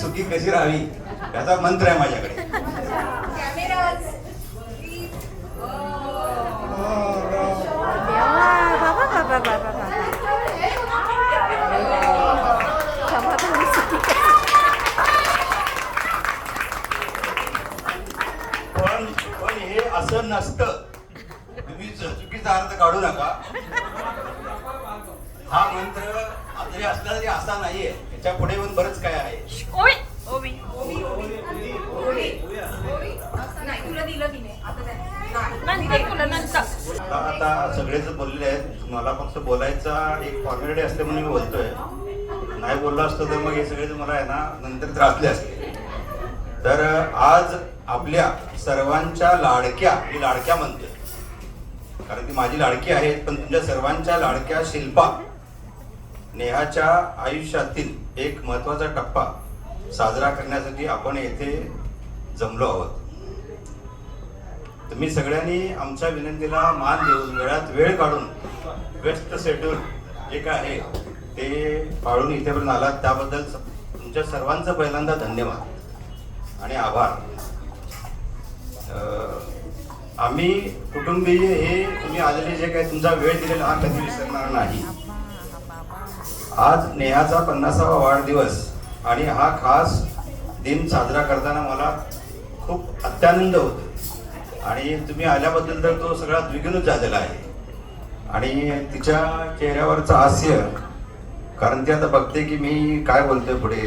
सुखी कशी राहावी? याचा मंत्र आहे माझ्याकडे. पण पण हे असं नसतं. तुम्ही चुकीचा अर्थ काढू नका. हा मंत्र जरी असला तरी असा नाहीये. याच्यापुढे पण बरंच काय आहे. आता सगळेच बोललेले आहेत मला फक्त बोलायचा एक फॉर्मॅलिटी असते म्हणून मी बोलतोय. नाही बोललो असतो तर मग हे सगळे मला आहे ना नंतर त्रासले असते. तर आज आपल्या सर्वांच्या लाडक्या मी लाडक्या म्हणते कारण ती माझी लाडकी आहेत पण तुमच्या सर्वांच्या लाडक्या शिल्पा नेहाच्या आयुष्यातील एक महत्त्वाचा टप्पा साजरा करण्यासाठी आपण येथे जमलो आहोत. तुम्ही सगळ्यांनी आमच्या विनंतीला मान देऊन वेळात वेळ काढून व्यस्त शेड्यूल जे काय आहे ते पाळून इथेपर्यंत आलात. त्याबद्दल स- तुमच्या सर्वांचं पहिल्यांदा धन्यवाद आणि आभार. आम्ही कुटुंबीय हे तुम्ही आलेले जे काही तुमचा वेळ दिलेला हा कधी विसरणार नाही. आज नेहाचा पन्नासावा वाढदिवस आणि हा खास दिन साजरा करताना मला खूप अत्यानंद होतो. आणि तुम्ही आल्याबद्दल तर तो सगळा द्विगुणच झालेला आहे. आणि तिच्या चेहऱ्यावरचं हास्य कारण ती आता बघते की मी काय बोलतोय पुढे.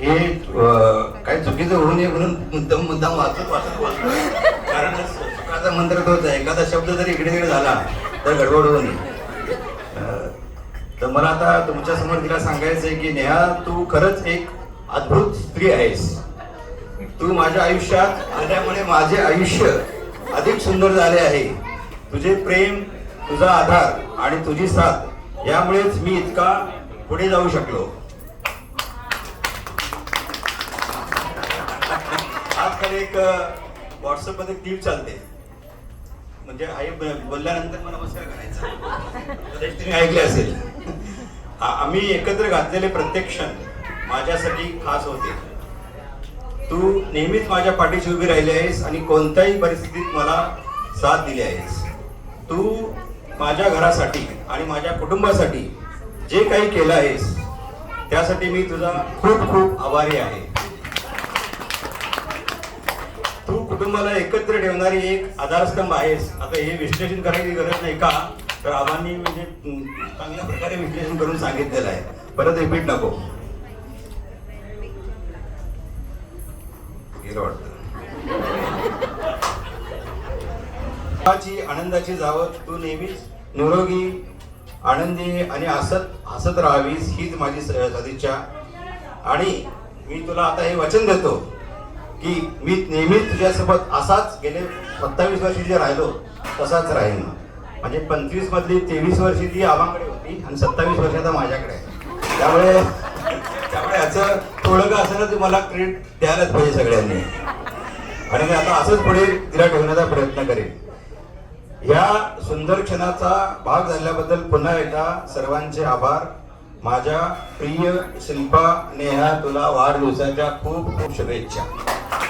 हे काही चुकीचं होऊ नये म्हणून मुद्दाम मुद्दाम वाचत वाचत वाचतो कारण सुखाचा मंत्र तोच आहे. एखादा शब्द जरी इकडे तिकडे झाला तर गडबड होऊ नये. तर मला आता तुमच्यासमोर तिला सांगायचं आहे की नेहा तू खरंच एक अद्भुत स्त्री आहेस. तू माझ्या आयुष्यात आल्यामुळे माझे आयुष्य अधिक सुंदर झाले आहे. तुझे प्रेम तुझा आधार आणि तुझी साथ यामुळेच मी इतका पुढे जाऊ शकलो. आजकाल एक व्हॉट्सअपमध्ये क्लिप चालते. म्हणजे आई बोलल्यानंतर मला नमस्कार करायचा. तुम्ही ऐकले असेल. आम्ही एकत्र घातलेले प्रत्येक क्षण माझ्यासाठी खास होते. तू नेहमीच माझ्या पाठीशी उभी राहिली आहेस आणि कोणत्याही परिस्थितीत मला साथ दिली आहेस. तू माझ्या घरासाठी आणि माझ्या कुटुंबासाठी जे काही केलं आहेस त्यासाठी मी तुझा खूप खूप आभारी आहे. तू कुटुंबाला एकत्र ठेवणारी एक आधारस्तंभ आहेस. आता हे विश्लेषण करायची गरज नाही का? तर आबांनी म्हणजे चांगल्या प्रकारे विश्लेषण करून सांगितलेलं आहे. परत रिपीट नको. गेलं वाटतं. आनंदाची जावं. तू नेहमीच निरोगी आनंदी आणि हसत हसत राहावीस हीच माझी सदिच्छा. आणि मी तुला आता हे वचन देतो की मी नेहमीच तुझ्यासोबत असाच गेले सत्तावीस वर्षी जे राहिलो तसाच राहीन. म्हणजे पंचवीस मधली तेवीस वर्षी ती आबाकडे होती आणि सत्तावीस वर्ष आता माझ्याकडे आहे. त्यामुळे त्यामुळे याचं थोडं का असं ना तुम्हाला क्रेडिट द्यायलाच पाहिजे सगळ्यांनी. आणि मी आता असंच पुढे तिला ठेवण्याचा प्रयत्न करेन. या सुंदर क्षणाचा भाग झाल्याबद्दल पुन्हा एकदा सर्वांचे आभार. माझ्या प्रिय शिल्पा नेहा तुला वाढदिवसाच्या खूप खूप शुभेच्छा.